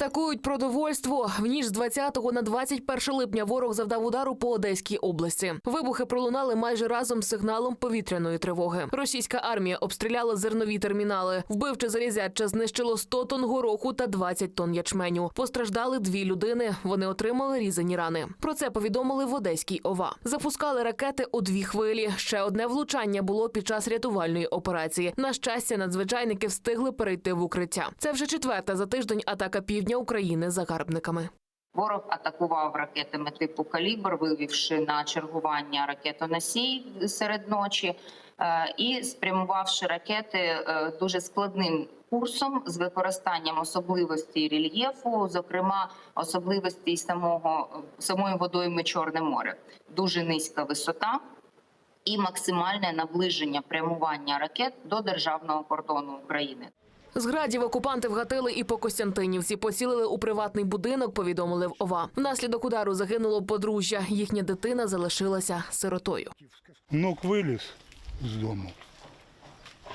Атакують продовольство. В ніч з 20 на 21 липня ворог завдав удару по Одеській області. Вибухи пролунали майже разом з сигналом повітряної тривоги. Російська армія обстріляла зернові термінали. Вбивче залізяче знищило 100 тонн гороху та 20 тонн ячменю. Постраждали дві людини. Вони отримали різані рани. Про це повідомили в Одеській ОВА. Запускали ракети у дві хвилі. Ще одне влучання було під час рятувальної операції. На щастя, надзвичайники встигли перейти в укриття. Це вже четверта за тиждень атака півдня України загарбниками. Ворог атакував ракетами типу калібр, вивівши на чергування ракетоносій серед ночі е, і спрямувавши ракети е, дуже складним курсом з використанням особливостей рельєфу, зокрема особливостей самого самої водойми Чорне море. Дуже низька висота. І максимальне наближення прямування ракет до державного кордону України. З градів окупанти вгатили і по Костянтинівці. Поцілили у приватний будинок. Повідомили в ОВА. Внаслідок удару загинуло подружжя. Їхня дитина залишилася сиротою. Внук вылез из дому,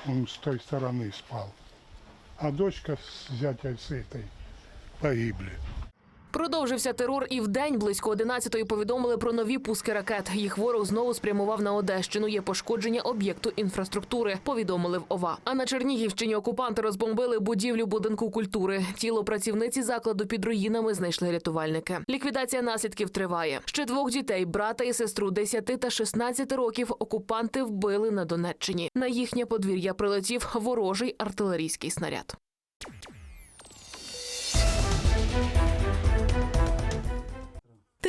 он с той стороны спал, а дочка с зятя с этой погибли. Продовжився терор і вдень близько 11-ї повідомили про нові пуски ракет. Їх ворог знову спрямував на Одещину. Є пошкодження об'єкту інфраструктури. Повідомили в ОВА. А на Чернігівщині окупанти розбомбили будівлю будинку культури. Тіло працівниці закладу під руїнами знайшли рятувальники. Ліквідація наслідків триває. Ще двох дітей, брата і сестру 10 та 16 років, окупанти вбили на Донеччині. На їхнє подвір'я прилетів ворожий артилерійський снаряд.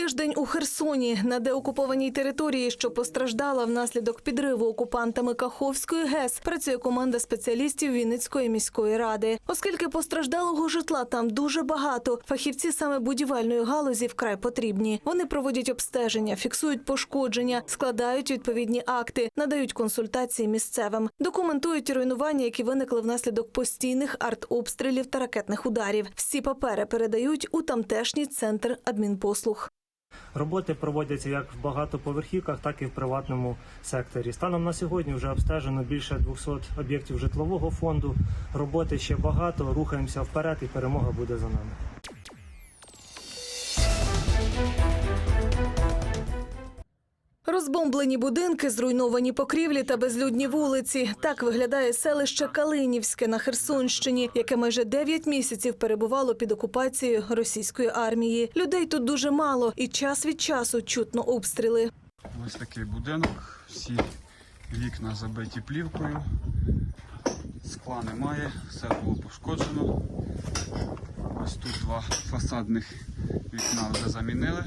Тиждень у Херсоні на деокупованій території, що постраждала внаслідок підриву окупантами Каховської ГЕС, працює команда спеціалістів Вінницької міської ради. Оскільки постраждалого житла там дуже багато, фахівці саме будівельної галузі вкрай потрібні. Вони проводять обстеження, фіксують пошкодження, складають відповідні акти, надають консультації місцевим, документують руйнування, які виникли внаслідок постійних артобстрілів та ракетних ударів. Всі папери передають у тамтешній центр адмінпослуг. Роботи проводяться як в багатоповерхівках, так і в приватному секторі. Станом на сьогодні вже обстежено більше 200 об'єктів житлового фонду. Роботи ще багато. Рухаємося вперед, і перемога буде за нами. Розбомблені будинки, зруйновані покрівлі та безлюдні вулиці. Так виглядає селище Калинівське на Херсонщині, яке майже 9 місяців перебувало під окупацією російської армії. Людей тут дуже мало, і час від часу чутно обстріли. Ось такий будинок, всі вікна забиті плівкою, скла немає, все було пошкоджено. Ось тут два фасадних вікна вже замінили.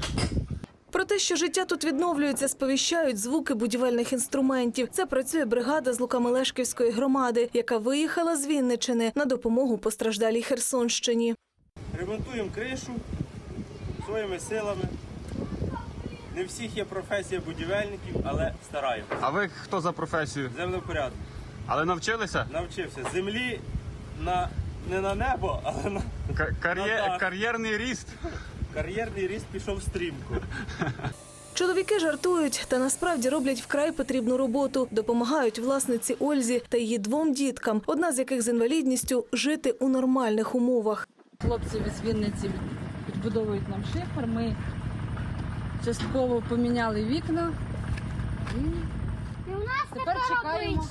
Про те, що життя тут відновлюється, сповіщають звуки будівельних інструментів. Це працює бригада з Лукамелешківської громади, яка виїхала з Вінничини на допомогу постраждалій Херсонщині. ремонтуємо кришу своїми силами. Не всіх є професія будівельників, але стараємося. А ви хто за професію? Землепорядок. Але навчилися? Навчився. Землі на, не на небо, але на кар'є- так. Кар'єрний ріст. Кар'єрний ріст пішов стрімко. Чоловіки жартують та насправді роблять вкрай потрібну роботу. Допомагають власниці Ользі та її двом діткам, одна з яких з інвалідністю жити у нормальних умовах. Хлопці з Вінниці відбудовують нам шифер. Ми частково поміняли вікна. І у нас тепер чекаємо.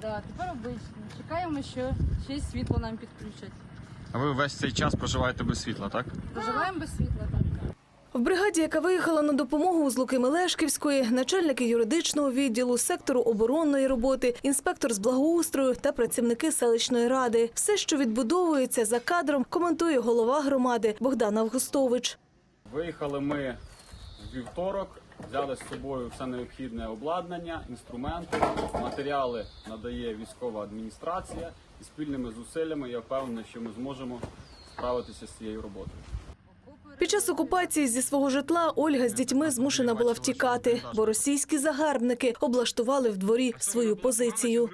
Да, тепер обичні. Чекаємо, що ще світло нам підключать. А ви весь цей час проживаєте без світла, так? Проживаємо без світла. Так. В бригаді, яка виїхала на допомогу з Луки Мелешківської, начальники юридичного відділу, сектору оборонної роботи, інспектор з благоустрою та працівники селищної ради. Все, що відбудовується за кадром, коментує голова громади Богдан Августович. Виїхали ми в вівторок, взяли з собою все необхідне обладнання, інструменти, матеріали надає військова адміністрація і спільними зусиллями я впевнений, що ми зможемо справитися з цією роботою. Під час окупації зі свого житла Ольга з дітьми змушена була втікати, бо російські загарбники облаштували в дворі свою позицію.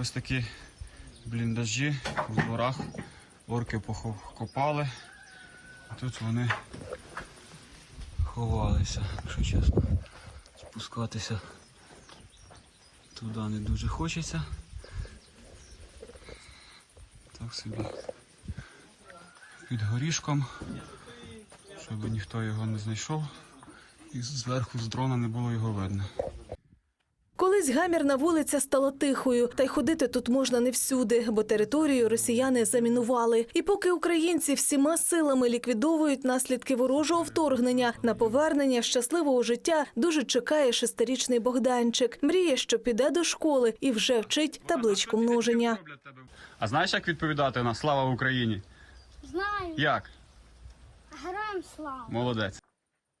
Ось такі бліндажі в дворах. Орки покопали. А тут вони ховалися, якщо чесно. Спускатися туди не дуже хочеться. Так собі під горішком, щоб ніхто його не знайшов. І зверху з дрона не було його видно. Колись гамірна вулиця стала тихою, та й ходити тут можна не всюди, бо територію росіяни замінували. І поки українці всіма силами ліквідовують наслідки ворожого вторгнення, на повернення щасливого життя дуже чекає шестирічний Богданчик. Мріє, що піде до школи і вже вчить табличку множення. А знаєш, як відповідати на слава Україні? Знаю, Як? героям слава. Молодець.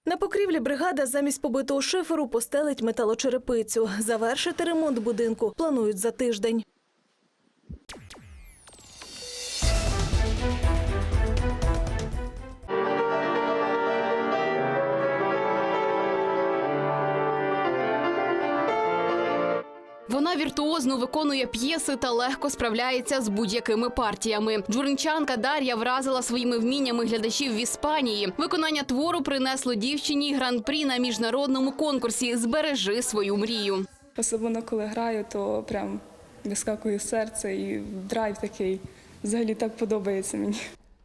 На покрівлі бригада замість побитого шиферу постелить металочерепицю. Завершити ремонт будинку планують за тиждень. Вона віртуозно виконує п'єси та легко справляється з будь-якими партіями. Джуринчанка Дар'я вразила своїми вміннями глядачів в Іспанії. Виконання твору принесло дівчині гран-прі на міжнародному конкурсі Збережи свою мрію. Особливо коли граю, то прям вискакує серце і драйв такий. Взагалі так подобається мені.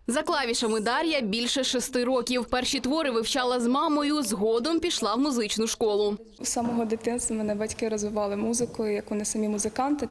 За клавішами Дар'я більше шести років. Перші твори вивчала з мамою. Згодом пішла в музичну школу. З самого дитинства мене батьки розвивали музикою, як вони самі музиканти.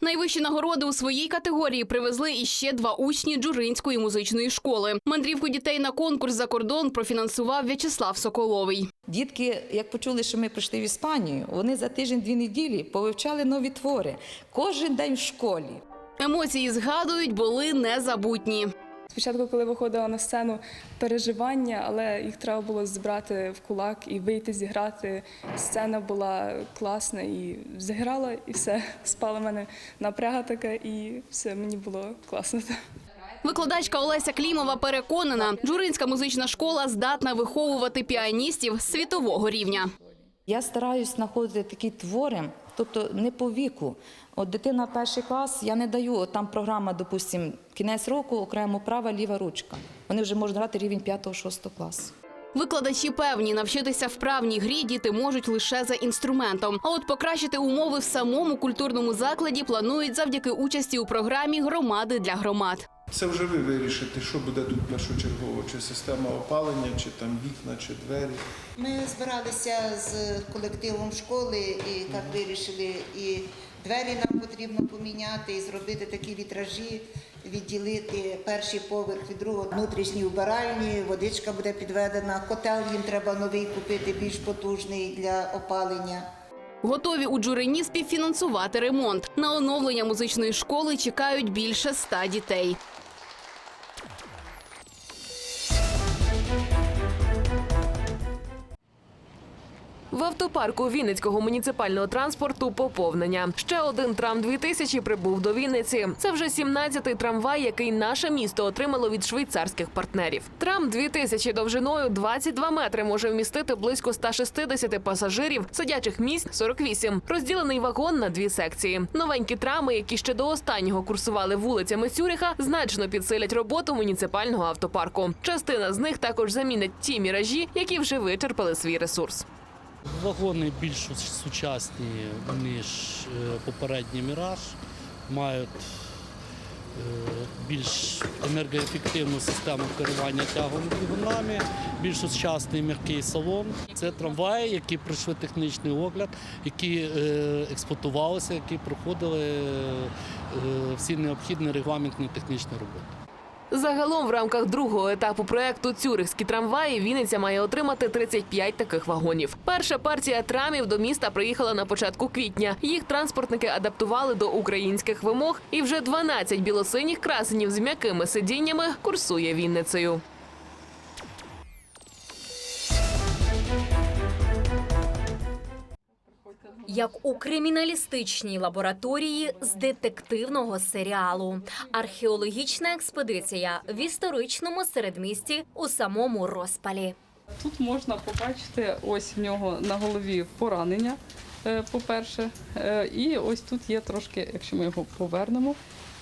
Найвищі нагороди у своїй категорії привезли іще два учні Джуринської музичної школи. Мандрівку дітей на конкурс за кордон профінансував В'ячеслав Соколовий. Дітки, як почули, що ми прийшли в Іспанію, вони за тиждень-дві неділі повивчали нові твори. Кожен день в школі. Емоції згадують, були незабутні. Спочатку, коли виходила на сцену, переживання, але їх треба було збирати в кулак і вийти зіграти. Сцена була класна і зіграла, і все. Спала в мене напряга така, і все, мені було класно. Викладачка Олеся Клімова переконана, Джуринська музична школа здатна виховувати піаністів світового рівня. Я стараюсь знаходити такі твори, тобто не по віку. От дитина перший клас, я не даю, от там програма, допустим, кінець року, окремо права, ліва ручка. Вони вже можуть грати рівень 5-6 класу. Викладачі певні, навчитися вправній грі діти можуть лише за інструментом. А от покращити умови в самому культурному закладі планують завдяки участі у програмі Громади для громад. Це вже ви вирішите, що буде тут першочергово, чи система опалення, чи там вікна, чи двері. Ми збиралися з колективом школи і так вирішили, і двері нам потрібно поміняти, і зробити такі вітражі, відділити перший поверх від другого, внутрішні вбиральні, водичка буде підведена, котел їм треба новий купити, більш потужний для опалення. Готові у Джурині співфінансувати ремонт. На оновлення музичної школи чекають більше ста дітей. В автопарку Вінницького муніципального транспорту поповнення. Ще один трам 2000 прибув до Вінниці. Це вже 17-й трамвай, який наше місто отримало від швейцарських партнерів. Трам 2000 довжиною 22 метри може вмістити близько 160 пасажирів, сидячих місць 48. Розділений вагон на дві секції. Новенькі трами, які ще до останнього курсували вулицями Цюриха, значно підсилять роботу муніципального автопарку. Частина з них також замінить ті міражі, які вже вичерпали свій ресурс. Вагони більш сучасні, ніж е, попередній міраж, мають е, більш енергоефективну систему керування тягом двигунами, більш сучасний м'який салон. Це трамваї, які пройшли технічний огляд, які е, експлуатувалися, які проходили всі необхідні регламентні технічні роботи. Загалом, в рамках другого етапу проекту Цюрихські трамваї Вінниця має отримати 35 таких вагонів. Перша партія трамів до міста приїхала на початку квітня. Їх транспортники адаптували до українських вимог, і вже 12 білосиніх красенів з м'якими сидіннями курсує Вінницею. Як у криміналістичній лабораторії з детективного серіалу. Археологічна експедиція в історичному середмісті у самому розпалі. Тут можна побачити ось в нього на голові поранення, е, по-перше. Е, І ось тут є трошки, якщо ми його повернемо,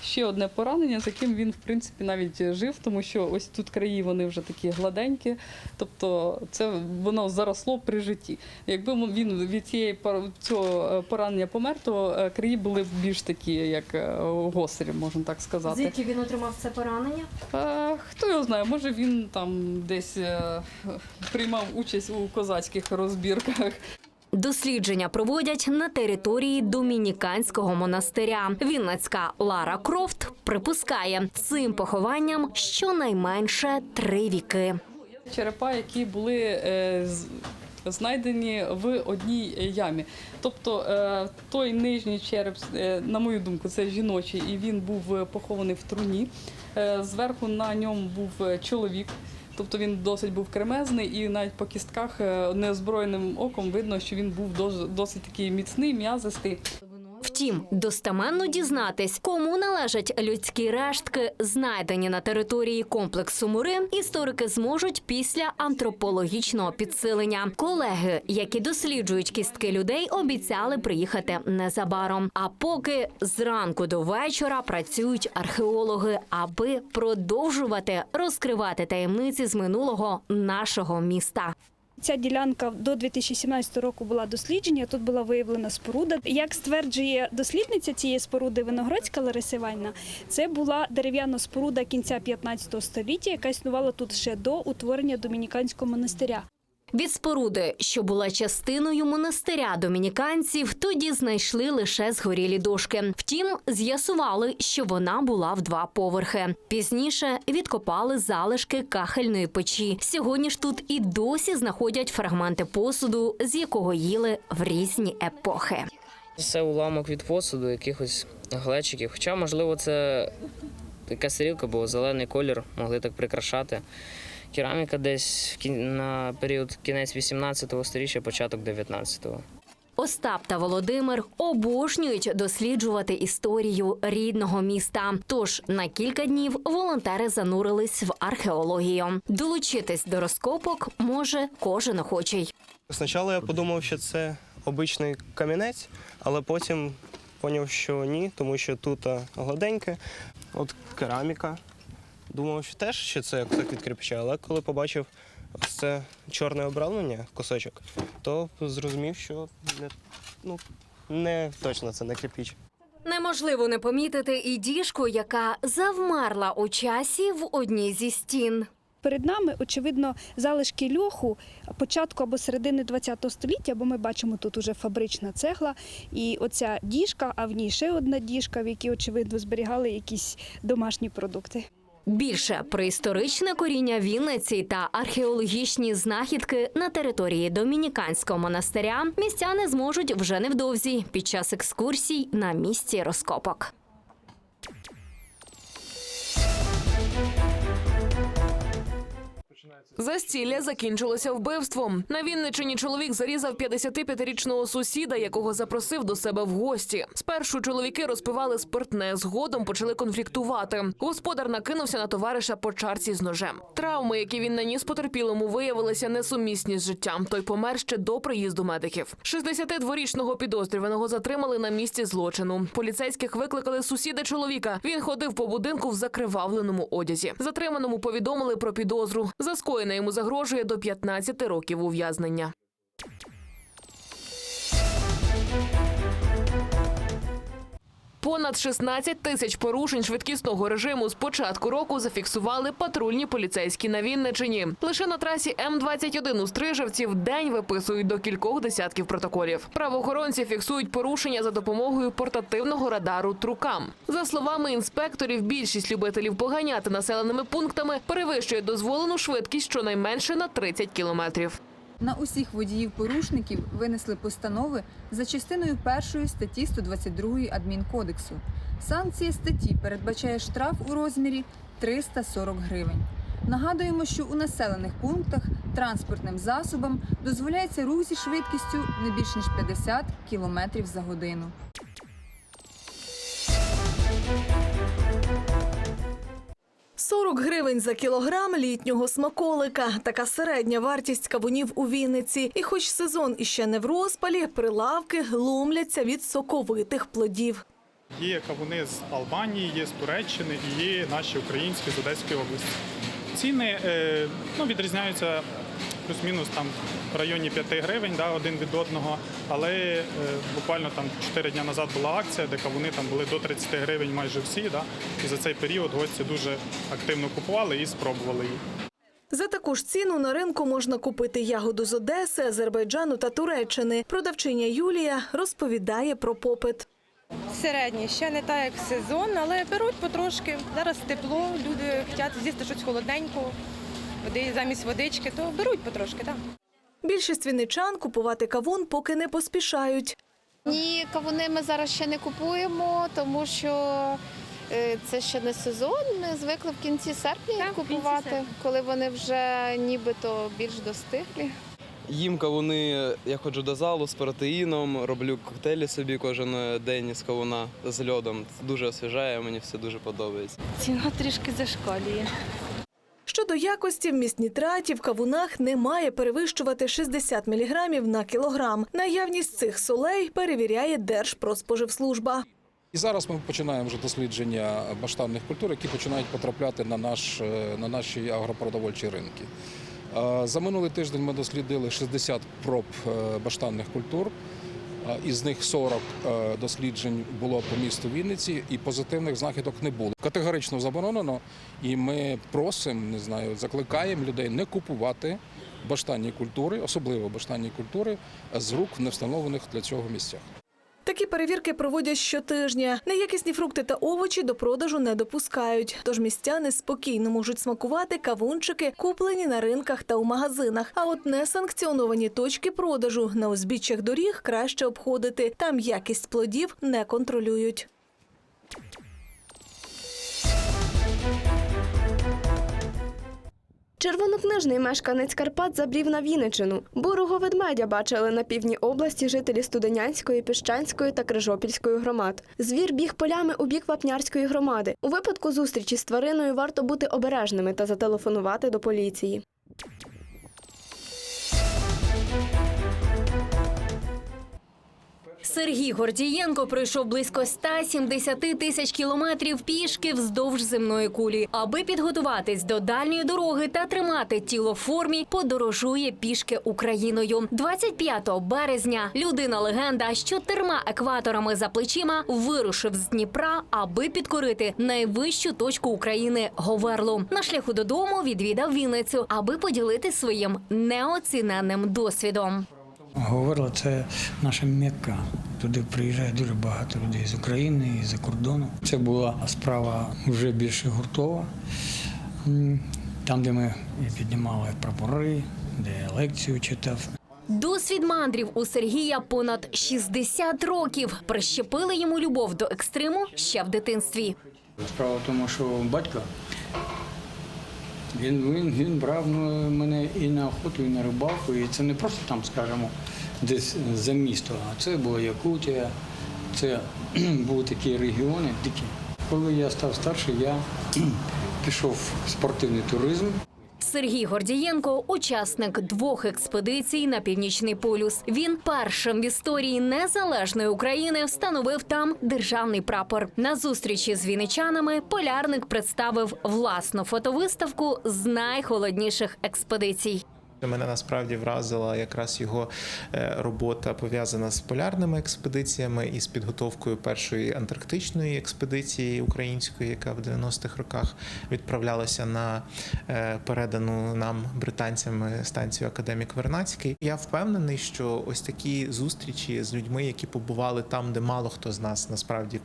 ще одне поранення, з яким він в принципі навіть жив, тому що ось тут краї вони вже такі гладенькі, тобто це воно заросло при житті. Якби він від цієї цього е, поранення помер, то е, краї були б більш такі, як е, гострі, можна так сказати. Звідки він отримав це поранення? Е, Хто його знає, може він там десь приймав участь у козацьких розбірках. Дослідження проводять на території Домініканського монастиря. Вінницька Лара Крофт припускає цим похованням щонайменше три віки. черепа, які були е, знайдені в одній ямі. Тобто е, той нижній череп, е, на мою думку, це жіночий, і він був похований в труні. Зверху на ньому був чоловік. Тобто він досить був кремезний, і навіть по кістках е, неозброєним оком видно, що він був дос- досить такий міцний, м'язистий. Втім, достеменно дізнатись, кому належать людські рештки, знайдені на території комплексу Мури, історики зможуть після антропологічного підсилення. Колеги, які досліджують кістки людей, обіцяли приїхати незабаром. А поки зранку до вечора працюють археологи, аби продовжувати розкривати таємниці з минулого нашого міста. Ця ділянка до 2017 року була дослідження. Тут була виявлена споруда. Як стверджує дослідниця цієї споруди Виноградська Лариса Іванівна, це була дерев'яна споруда кінця 15 століття, яка існувала тут ще до утворення домініканського монастиря. Від споруди, що була частиною монастиря домініканців, тоді знайшли лише згорілі дошки. Втім, з'ясували, що вона була в два поверхи. Пізніше відкопали залишки кахельної печі. Сьогодні ж тут і досі знаходять фрагменти посуду, з якого їли в різні епохи. Це уламок від посуду, якихось глечиків. Хоча, можливо, це якась тарілка, бо зелений колір могли так прикрашати. Кераміка десь на період кінець 18 століття, початок 19-го. Остап та Володимир обожнюють досліджувати історію рідного міста. Тож на кілька днів волонтери занурились в археологію. Долучитись до розкопок може кожен охочий. Спочатку я подумав, що це обичний камінець, але потім зрозумів, що ні, тому що тут гладеньке, от кераміка. Думав, що теж що це кусок від кирпича, але коли побачив ось це чорне обрамлення, кусочок, то зрозумів, що не, ну, не точно це не кирпич. Неможливо не помітити і діжку, яка завмерла у часі в одній зі стін. Перед нами, очевидно, залишки льоху початку або середини ХХ століття, бо ми бачимо тут уже фабрична цегла, і оця діжка, а в ній ще одна діжка, в якій, очевидно, зберігали якісь домашні продукти. Більше про історичне коріння Вінниці та археологічні знахідки на території домініканського монастиря містяни зможуть вже невдовзі під час екскурсій на місці розкопок. Застілля закінчилося вбивством. На Вінничині чоловік зарізав 55-річного сусіда, якого запросив до себе в гості. Спершу чоловіки розпивали спиртне, згодом почали конфліктувати. Господар накинувся на товариша по чарці з ножем. Травми, які він наніс потерпілому, виявилися несумісні з життям. Той помер ще до приїзду медиків. 62-річного підозрюваного затримали на місці злочину. Поліцейських викликали сусіда чоловіка. Він ходив по будинку в закривавленому одязі. Затриманому повідомили про підозру. За скоєне йому загрожує до 15 років ув'язнення. Понад 16 тисяч порушень швидкісного режиму з початку року зафіксували патрульні поліцейські на Вінничині. Лише на трасі М-21 у Стрижевці в день виписують до кількох десятків протоколів. Правоохоронці фіксують порушення за допомогою портативного радару Трукам. За словами інспекторів, більшість любителів поганяти населеними пунктами перевищує дозволену швидкість щонайменше на 30 кілометрів. На усіх водіїв-порушників винесли постанови за частиною першої статті 122 адмінкодексу. Санкція статті передбачає штраф у розмірі 340 гривень. Нагадуємо, що у населених пунктах транспортним засобам дозволяється рух зі швидкістю не більш ніж 50 км за годину. – 40 гривень за кілограм літнього смаколика. Така середня вартість кавунів у Вінниці. І хоч сезон іще не в розпалі, прилавки глумляться від соковитих плодів. Є кавуни з Албанії, є з Туреччини і є наші українські з Одеської області. Ціни е, ну, відрізняються плюс-мінус там в районі 5 гривень да, один від одного. Але е, буквально там 4 дні назад була акція, де кавуни там були до 30 гривень майже всі. Да, і за цей період гості дуже активно купували і спробували їх. За таку ж ціну на ринку можна купити ягоду з Одеси, Азербайджану та Туреччини. Продавчиня Юлія розповідає про попит. Середні, ще не так, як сезон, але беруть потрошки. Зараз тепло, люди хочуть з'їсти щось холодненького, води замість водички, то беруть потрошки, так. Більшість вінничан купувати кавун поки не поспішають. Ні, кавуни ми зараз ще не купуємо, тому що е, це ще не сезон. Ми звикли в кінці серпня їх купувати, коли вони вже нібито більш достиглі. Їм кавуни, я ходжу до залу з протеїном, роблю коктейлі собі кожен день з кавуна з льодом. Це дуже освіжає, мені все дуже подобається. Ціна трішки зашкалює. Щодо якості, вміст нітратів в кавунах не має перевищувати 60 мг на кілограм. Наявність цих солей перевіряє Держпродспоживслужба. І зараз ми починаємо вже дослідження баштанних культур, які починають потрапляти на, наш, е, на наші агропродовольчі ринки. Е, За минулий тиждень ми дослідили 60 проб е, баштанних культур. Е, Із них 40 е, досліджень було по місту Вінниці, і позитивних знахідок не було. Категорично заборонено, і ми просимо, не знаю, закликаємо людей не купувати баштанні культури, особливо баштанні культури, з рук в невстановлених для цього місцях. Такі перевірки проводять щотижня. Неякісні фрукти та овочі до продажу не допускають. Тож містяни спокійно можуть смакувати кавунчики, куплені на ринках та у магазинах. А от несанкціоновані точки продажу на узбіччях доріг краще обходити. Там якість плодів не контролюють. Червонокнижний мешканець Карпат забрів на Вінничину. Бурого ведмедя бачили на півдні області жителі Студенянської, Піщанської та Крижопільської громад. Звір біг полями у бік Вапнярської громади. У випадку зустрічі з твариною варто бути обережними та зателефонувати до поліції. Сергій Гордієнко пройшов близько 170 тисяч кілометрів пішки вздовж земної кулі. Аби підготуватись до дальньої дороги та тримати тіло в формі, подорожує пішки Україною. 25 березня людина-легенда з чотирма екваторами за плечима вирушив з Дніпра, аби підкорити найвищу точку України Говерлу. На шляху додому відвідав Вінницю, аби поділитися своїм неоціненним досвідом. Говорила, це наша Мекка. Туди приїжджає дуже багато людей з України і за кордону. Це була справа вже більше гуртова. Там, де ми піднімали прапори, де я лекцію читав. Досвід мандрів у Сергія понад 60 років. Прищепили йому любов до екстриму ще в дитинстві. Справа в тому, що батько він, він, він брав ну, мене і на охоту, і на рибалку. І це не просто там, скажімо, десь за місто, а це була Якутія, це були такі регіони дикі. Коли я став старший, я пішов в спортивний туризм. Сергій Гордієнко учасник двох експедицій на північний полюс. Він першим в історії незалежної України встановив там державний прапор. На зустрічі з вінничанами полярник представив власну фотовиставку з найхолодніших експедицій. Мене насправді вразила якраз його е, робота пов'язана з полярними експедиціями і з підготовкою першої антарктичної експедиції української, яка в 90-х роках відправлялася на е, передану нам британцями станцію Академік Вернацький. Я впевнений, що ось такі зустрічі з людьми, які побували там, де мало хто з нас насправді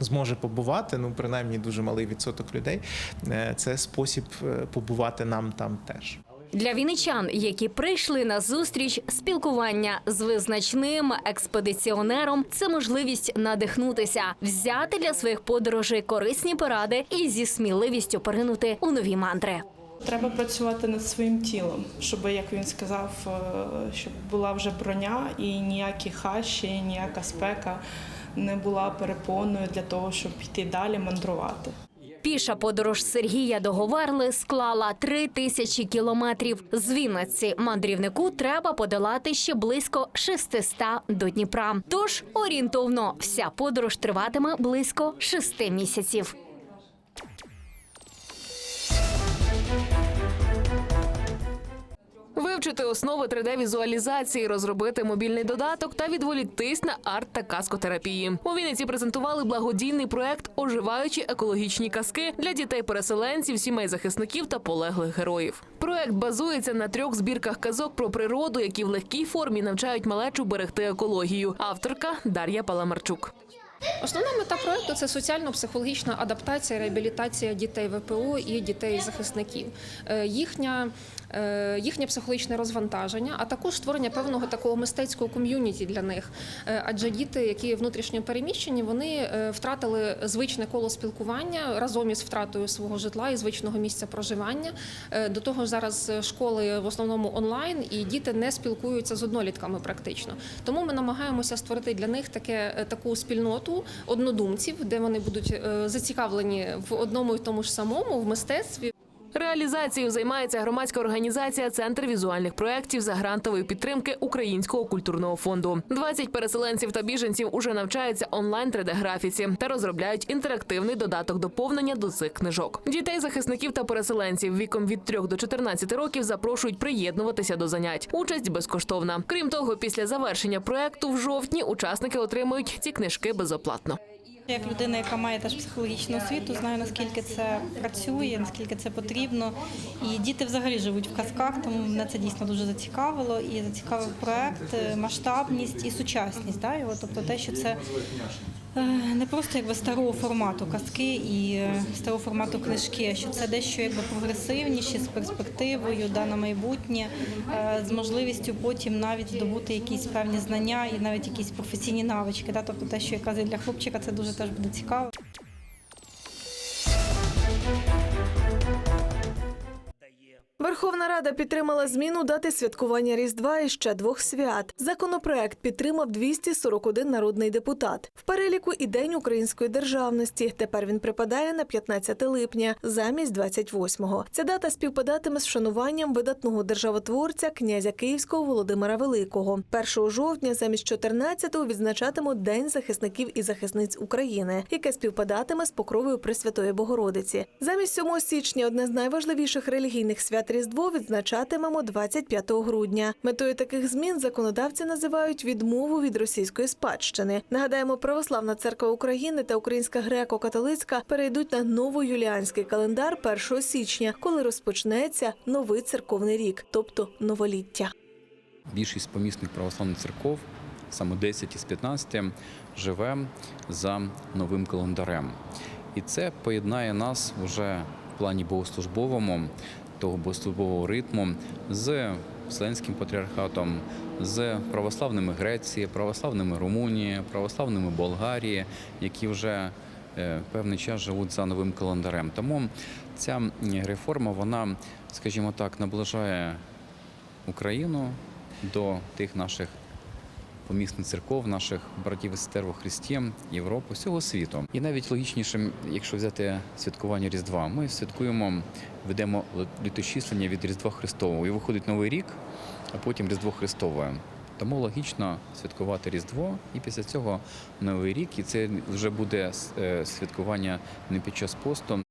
зможе побувати. Ну принаймні дуже малий відсоток людей. е, Це спосіб побувати нам там теж. Для вінничан, які прийшли на зустріч, спілкування з визначним експедиціонером, це можливість надихнутися, взяти для своїх подорожей корисні поради і зі сміливістю поринути у нові мантри. Треба працювати над своїм тілом, щоб, як він сказав, е, щоб була вже броня і ніякі хащі, ніяка спека не була перепоною для того, щоб йти далі мандрувати. Піша подорож Сергія до Говерли склала три тисячі кілометрів. З Вінниці мандрівнику треба подолати ще близько 600 до Дніпра. Тож орієнтовно вся подорож триватиме близько шести місяців. Вивчити основи 3D-візуалізації, розробити мобільний додаток та відволіктись на арт та каскотерапії. У Вінниці презентували благодійний проект Оживаючі екологічні казки для дітей-переселенців, сімей захисників та полеглих героїв. Проект базується на трьох збірках казок про природу, які в легкій формі навчають малечу берегти екологію. Авторка Дар'я Паламарчук. Основна мета проекту це соціально-психологічна адаптація, реабілітація дітей ВПО і дітей захисників. Е, Їхня їхнє психологічне розвантаження, а також створення певного такого мистецького ком'юніті для них. Е, Адже діти, які внутрішньо переміщені, вони е, втратили звичне коло спілкування разом із втратою свого житла і звичного місця проживання. Е, До того ж, зараз школи в основному онлайн, і діти не спілкуються з однолітками практично. Тому ми намагаємося створити для них таке е, таку спільноту однодумців, де вони будуть е, зацікавлені в одному і тому ж самому в мистецтві. Реалізацією займається громадська організація Центр візуальних проєктів за грантової підтримки Українського культурного фонду. 20 переселенців та біженців уже навчаються онлайн 3D-графіці та розробляють інтерактивний додаток доповнення до цих книжок. Дітей захисників та переселенців віком від 3 до 14 років запрошують приєднуватися до занять. Участь безкоштовна. Крім того, після завершення проекту в жовтні учасники отримують ці книжки безоплатно. Як людина, яка має теж психологічну освіту, знаю наскільки це працює, наскільки це потрібно. І діти взагалі живуть в казках, тому мене це дійсно дуже зацікавило. І зацікавив проект, е, масштабність і сучасність. Да, його, тобто те, що це не просто якби старого формату казки і е, старого формату книжки, що це дещо якби прогресивніше, з перспективою да, на майбутнє, е, з можливістю потім навіть здобути якісь певні знання і навіть якісь професійні навички. Да, тобто те, що я і для хлопчика, це дуже теж буде цікаво. Верховна Рада підтримала зміну дати святкування Різдва і ще двох свят. Законопроект підтримав 241 народний депутат. В переліку і День української державності. Тепер він припадає на 15 липня замість 28-го. Ця дата співпадатиме з вшануванням видатного державотворця князя Київського Володимира Великого. 1 жовтня замість 14-го відзначатимуть День захисників і захисниць України, яке співпадатиме з покровою Пресвятої Богородиці. Замість 7 січня одне з найважливіших релігійних свят Різдво відзначатимемо 25 грудня. Метою таких змін законодавці називають відмову від російської спадщини. Нагадаємо, православна церква України та Українська греко-католицька перейдуть на новоюліанський календар 1 січня, коли розпочнеться новий церковний рік, тобто новоліття. Більшість помісних православних церков, саме 10 із 15, живе за новим календарем. І це поєднає нас вже в плані богослужбовому, того богослужбового ритму з Вселенським патріархатом, з православними Греції, православними Румунії, православними Болгарії, які вже е, певний час живуть за новим календарем. Тому ця реформа, вона, скажімо так, наближає Україну до тих наших помісних церков, наших братів і сестер у Христі, Європи, всього світу. І навіть логічніше, якщо взяти святкування Різдва, ми святкуємо, ведемо літочислення від Різдва Христового. І виходить Новий рік, а потім Різдво Христове. Тому логічно святкувати Різдво і після цього Новий рік. І це вже буде е, святкування не під час посту,